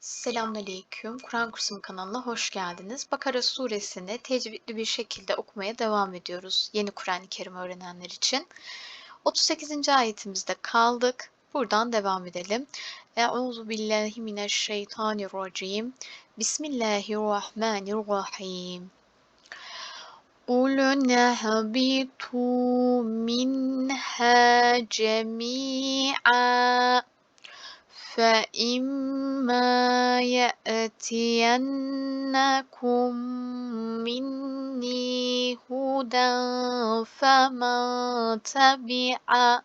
Selamünaleyküm. Kur'an Kursum kanalına hoş geldiniz. Bakara suresini tecvidli bir şekilde okumaya devam ediyoruz. Yeni Kur'an-ı Kerim öğrenenler için. 38. ayetimizde kaldık. Buradan devam edelim. Euzu billahi mineşşeytanirracim. Bismillahirrahmanirrahim. قُلْ نَهْبِطُوا مِنْهَا جَمِيعًا فَإِمَّا يَأْتِيَنَّكُم مِّنِّي هُدًى فَمَن تَبِعَ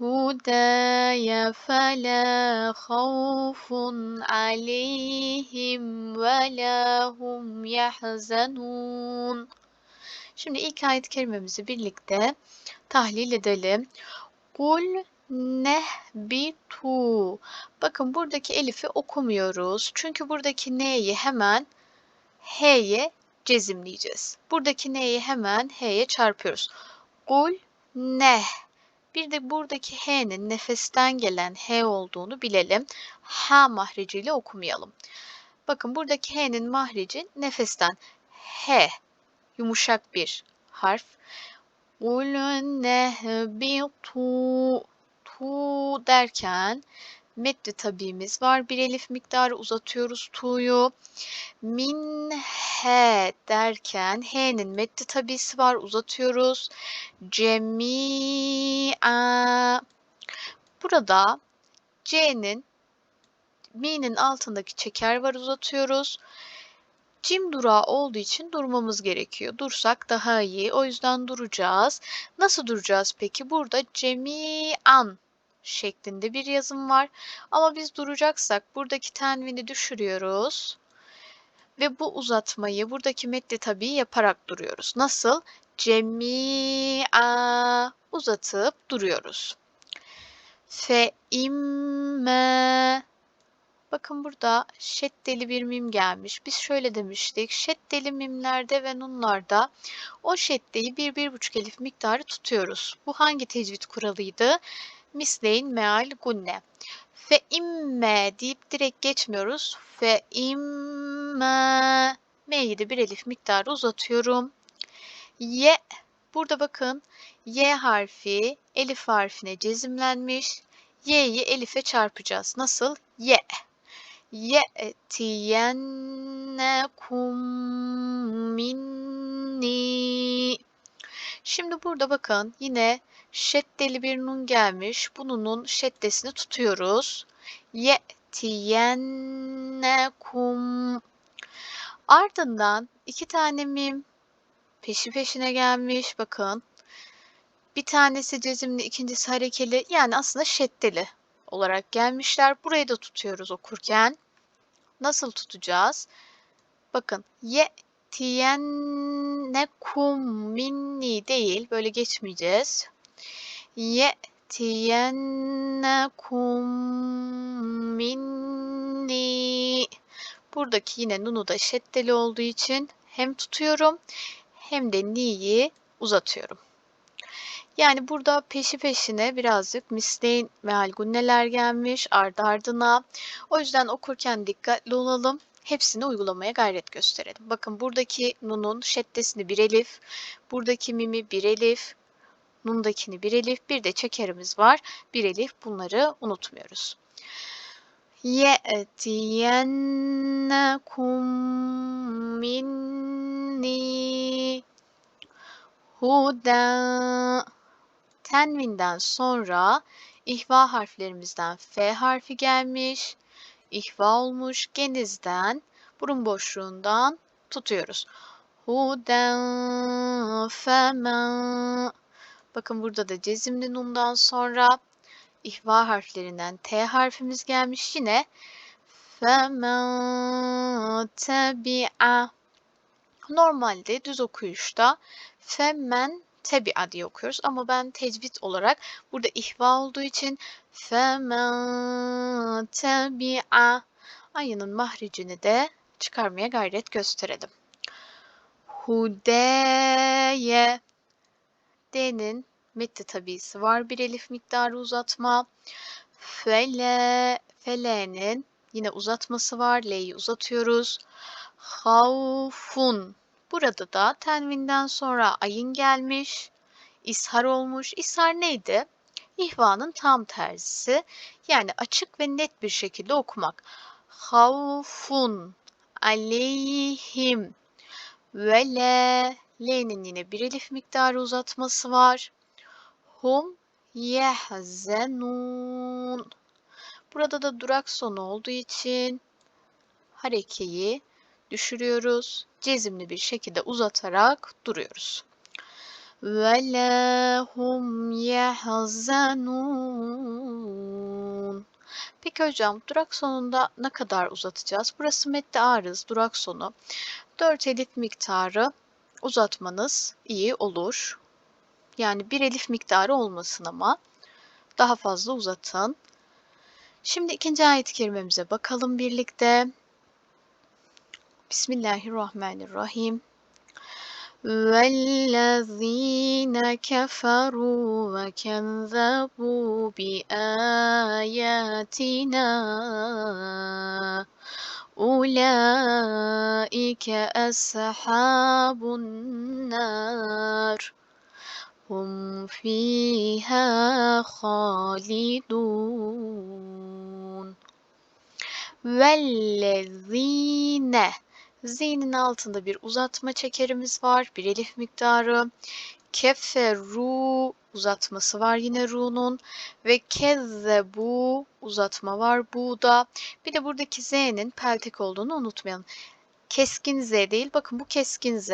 هُدَايَ فَلَا خَوْفٌ عَلَيْهِمْ وَلَا هُمْ يَحْزَنُونَ Şimdi ilk ayet-i kerimemizi birlikte tahlil edelim. Kul nehbitu. Bakın buradaki elifi okumuyoruz. Çünkü buradaki n'yi hemen h'ye cezimleyeceğiz. Buradaki n'yi hemen h'ye çarpıyoruz. Kul neh. Bir de buradaki h'nin nefesten gelen h olduğunu bilelim. Ha mahreciyle okumayalım. Bakın buradaki h'nin mahreci nefesten. H yumuşak bir harf. Kul nehbitu tu derken meddi tabimiz var. Bir elif miktarı uzatıyoruz tu'yu. Min he derken h'nin meddi tabisi var uzatıyoruz. Cemi'a. Burada c'nin mi'nin altındaki çeker var uzatıyoruz. Cim durağı olduğu için durmamız gerekiyor. Dursak daha iyi. O yüzden duracağız. Nasıl duracağız peki? Burada cemi'an şeklinde bir yazım var. Ama biz duracaksak buradaki tenvini düşürüyoruz. Ve bu uzatmayı buradaki metni tabii yaparak duruyoruz. Nasıl? Cemi'a uzatıp duruyoruz. Fe imme Bakın burada şeddeli bir mim gelmiş. Biz şöyle demiştik. Şeddeli mimlerde ve nunlarda o şeddeyi bir, bir buçuk elif miktarı tutuyoruz. Bu hangi tecvid kuralıydı? Misleyn meal gunne. Fe imme deyip direkt geçmiyoruz. Fe imme. M'yi de bir elif miktarı uzatıyorum. Ye. Burada bakın Y harfi elif harfine cezimlenmiş. Y'yi elife çarpacağız. Nasıl? Ye ye'tiyennekum minni. Şimdi burada bakın yine şeddeli bir nun gelmiş. Bu nunun şeddesini tutuyoruz. Ye'tiyennekum. Ardından iki tane mim peşi peşine gelmiş. Bakın. Bir tanesi cezimli, ikincisi harekeli. Yani aslında şeddeli olarak gelmişler. Burayı da tutuyoruz okurken. Nasıl tutacağız? Bakın ye tiyennekum minni değil. Böyle geçmeyeceğiz. Ye tiyennekum minni. Buradaki yine nunu da şeddeli olduğu için hem tutuyorum hem de ni'yi uzatıyorum. Yani burada peşi peşine birazcık misleyin meal gunneler gelmiş ardı ardına. O yüzden okurken dikkatli olalım. Hepsini uygulamaya gayret gösterelim. Bakın buradaki nunun şeddesini bir elif, buradaki mimi bir elif, nundakini bir elif, bir de çekerimiz var. Bir elif bunları unutmuyoruz. يَأْتِيَنَّكُمْ مِنِّي هُدًى Tenvinden sonra ihva harflerimizden F harfi gelmiş. İhva olmuş. Genizden burun boşluğundan tutuyoruz. Huden femen. Bakın burada da cezimli nundan sonra ihva harflerinden T harfimiz gelmiş. Yine femen tebi'a. Normalde düz okuyuşta femen tebi'a diye okuyoruz. Ama ben tecvid olarak burada ihva olduğu için femen tebi'a ayının mahricini de çıkarmaya gayret gösterelim. Hudeye D'nin metti tabisi var. Bir elif miktarı uzatma. Fele Fele'nin Yine uzatması var. L'yi uzatıyoruz. Havfun. Burada da tenvinden sonra ayın gelmiş. İshar olmuş. İshar neydi? İhvanın tam tersisi. Yani açık ve net bir şekilde okumak. Havfun aleyhim ve le. L'nin yine bir elif miktarı uzatması var. Hum yehzenun. Burada da durak sonu olduğu için harekeyi düşürüyoruz. Cezimli bir şekilde uzatarak duruyoruz. Ve lehum yehzenun. Peki hocam durak sonunda ne kadar uzatacağız? Burası medde arız durak sonu. 4 elif miktarı uzatmanız iyi olur. Yani bir elif miktarı olmasın ama daha fazla uzatın. Şimdi ikinci ayet-i kerimemize bakalım birlikte. Bismillahirrahmanirrahim. وَالَّذ۪ينَ كَفَرُوا وَكَذَّبُوا بِآيَاتِنَا أُولَٰئِكَ أَصْحَابُ النَّارِ هُمْ فِيهَا خَالِدُونَ Vellezine. Zinin altında bir uzatma çekerimiz var. Bir elif miktarı. Keferu uzatması var yine ru'nun. Ve kezzebu uzatma var bu'da. Bir de buradaki z'nin peltek olduğunu unutmayalım. Keskin z değil. Bakın bu keskin z.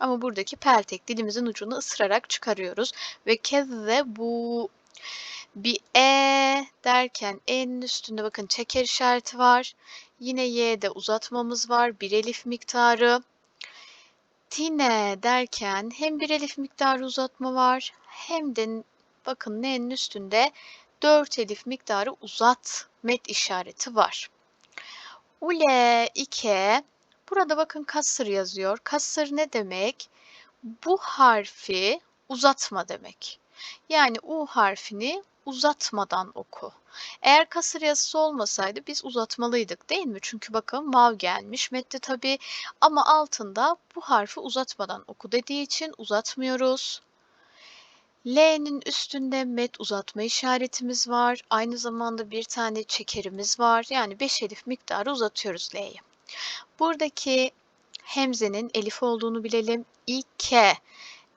Ama buradaki peltek dilimizin ucunu ısırarak çıkarıyoruz. Ve kezzebu bir e derken e'nin üstünde bakın çeker işareti var. Yine y'de uzatmamız var. Bir elif miktarı. Tine derken hem bir elif miktarı uzatma var hem de bakın n'nin üstünde 4 elif miktarı uzat met işareti var. Ule ike burada bakın kasır yazıyor. Kasır ne demek? Bu harfi uzatma demek. Yani U harfini uzatmadan oku. Eğer kasır yazısı olmasaydı biz uzatmalıydık değil mi? Çünkü bakın mav gelmiş metni tabi ama altında bu harfi uzatmadan oku dediği için uzatmıyoruz. L'nin üstünde met uzatma işaretimiz var. Aynı zamanda bir tane çekerimiz var. Yani 5 elif miktarı uzatıyoruz L'yi. Buradaki hemzenin elif olduğunu bilelim. İke,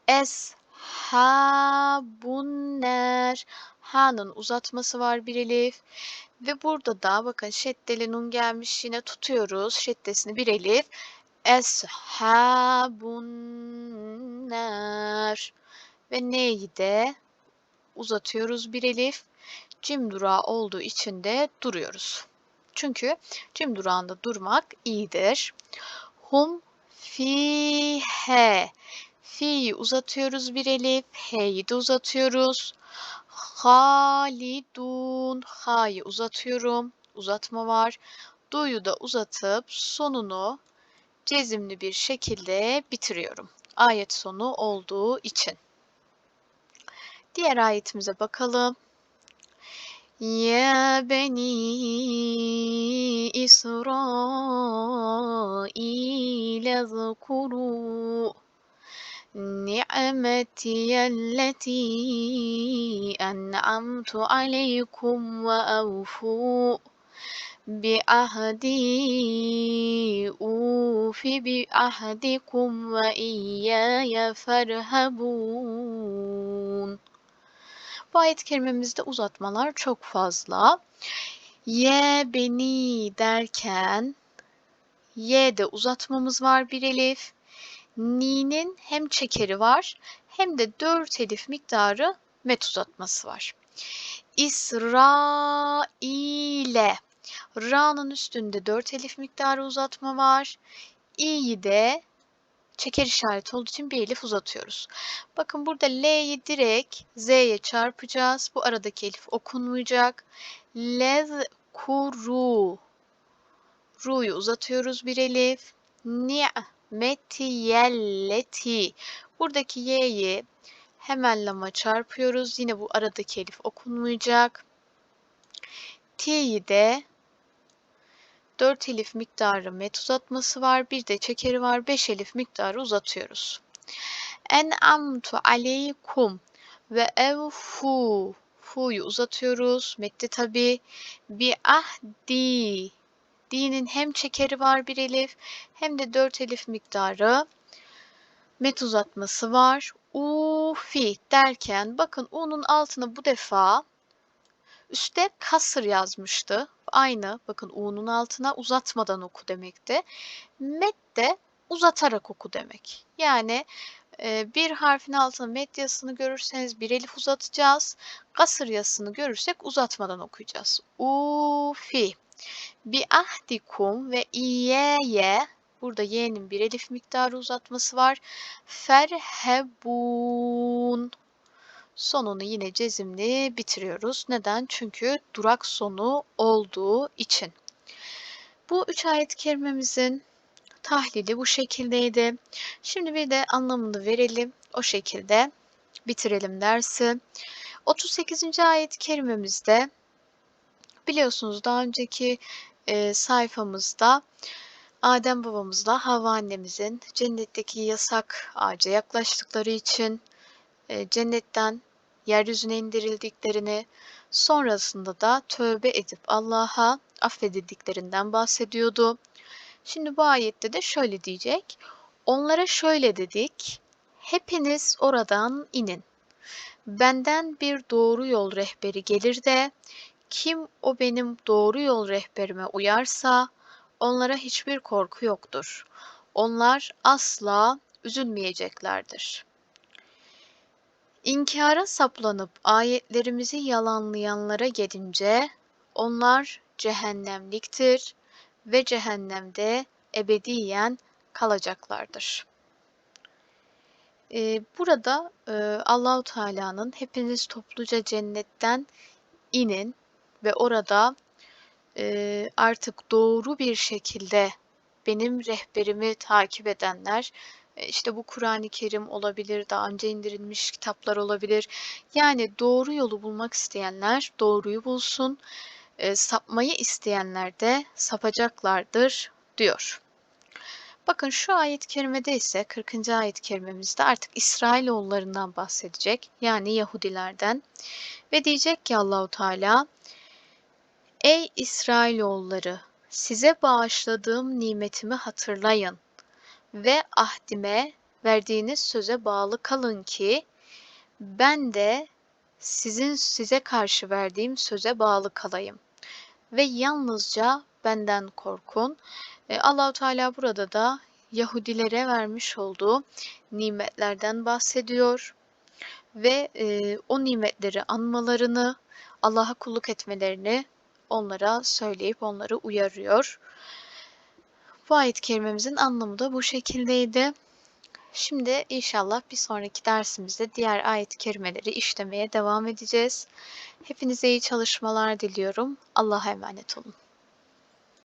es, ha, bunner. Ha'nın uzatması var bir elif. Ve burada da bakın şeddeli nun gelmiş yine tutuyoruz. Şeddesini bir elif. Eshabunner. Ve neyi de uzatıyoruz bir elif. Cim durağı olduğu için de duruyoruz. Çünkü cim durağında durmak iyidir. Hum fihe. Fi'yi uzatıyoruz bir elif. H'yi de uzatıyoruz. Halidun. Ha'yı uzatıyorum. Uzatma var. Du'yu da uzatıp sonunu cezimli bir şekilde bitiriyorum. Ayet sonu olduğu için. Diğer ayetimize bakalım. Ya beni İsrail zkuru نعمتي التي أنعمت عليكم وأوفوا بعهدي أوف بعهدكم وإياي فارهبون Bu ayet kerimemizde uzatmalar çok fazla. Ye beni derken ye de uzatmamız var bir elif. Ni'nin hem çekeri var hem de 4 elif miktarı met uzatması var. İsrail'e Ra'nın üstünde 4 elif miktarı uzatma var. İ'yi de çeker işareti olduğu için bir elif uzatıyoruz. Bakın burada L'yi direkt Z'ye çarpacağız. Bu aradaki elif okunmayacak. Lez kuru. Ru'yu uzatıyoruz bir elif. Ni'metiyelleti. Buradaki y'yi hemen lama çarpıyoruz. Yine bu aradaki elif okunmayacak. T'yi de 4 elif miktarı met uzatması var. Bir de çekeri var. 5 elif miktarı uzatıyoruz. En'amtu aleykum ve evfu. Fu'yu uzatıyoruz. Metti tabi. Bi ahdi. Di'nin hem çekeri var bir elif hem de 4 elif miktarı met uzatması var. Ufi derken bakın U'nun altına bu defa üstte kasır yazmıştı. Aynı bakın U'nun altına uzatmadan oku demekti. Met de uzatarak oku demek. Yani e, bir harfin altına met yazısını görürseniz bir elif uzatacağız. Kasır yazısını görürsek uzatmadan okuyacağız. Ufi. Bi ahdikum ve iyeye Burada y'nin bir elif miktarı uzatması var. Ferhebun. Sonunu yine cezimli bitiriyoruz. Neden? Çünkü durak sonu olduğu için. Bu üç ayet kerimemizin tahlili bu şekildeydi. Şimdi bir de anlamını verelim. O şekilde bitirelim dersi. 38. ayet kerimemizde biliyorsunuz daha önceki e, sayfamızda Adem babamızla Havva annemizin cennetteki yasak ağaca yaklaştıkları için e, cennetten yeryüzüne indirildiklerini, sonrasında da tövbe edip Allah'a affedildiklerinden bahsediyordu. Şimdi bu ayette de şöyle diyecek. Onlara şöyle dedik. Hepiniz oradan inin. Benden bir doğru yol rehberi gelir de kim o benim doğru yol rehberime uyarsa onlara hiçbir korku yoktur. Onlar asla üzülmeyeceklerdir. İnkara saplanıp ayetlerimizi yalanlayanlara gelince onlar cehennemliktir ve cehennemde ebediyen kalacaklardır. Ee, burada e, Allahu Teala'nın hepiniz topluca cennetten inin ve orada e, artık doğru bir şekilde benim rehberimi takip edenler e, işte bu Kur'an-ı Kerim olabilir, daha önce indirilmiş kitaplar olabilir. Yani doğru yolu bulmak isteyenler doğruyu bulsun, e, sapmayı isteyenler de sapacaklardır diyor. Bakın şu ayet-i kerimede ise 40. ayet-i kerimemizde artık İsrailoğullarından bahsedecek. Yani Yahudilerden. Ve diyecek ki Allahu Teala Ey İsrailoğulları size bağışladığım nimetimi hatırlayın ve ahdime verdiğiniz söze bağlı kalın ki ben de sizin size karşı verdiğim söze bağlı kalayım ve yalnızca benden korkun. E, Allahu Teala burada da Yahudilere vermiş olduğu nimetlerden bahsediyor ve e, o nimetleri anmalarını, Allah'a kulluk etmelerini onlara söyleyip onları uyarıyor. Bu ayet kerimemizin anlamı da bu şekildeydi. Şimdi inşallah bir sonraki dersimizde diğer ayet kerimeleri işlemeye devam edeceğiz. Hepinize iyi çalışmalar diliyorum. Allah'a emanet olun.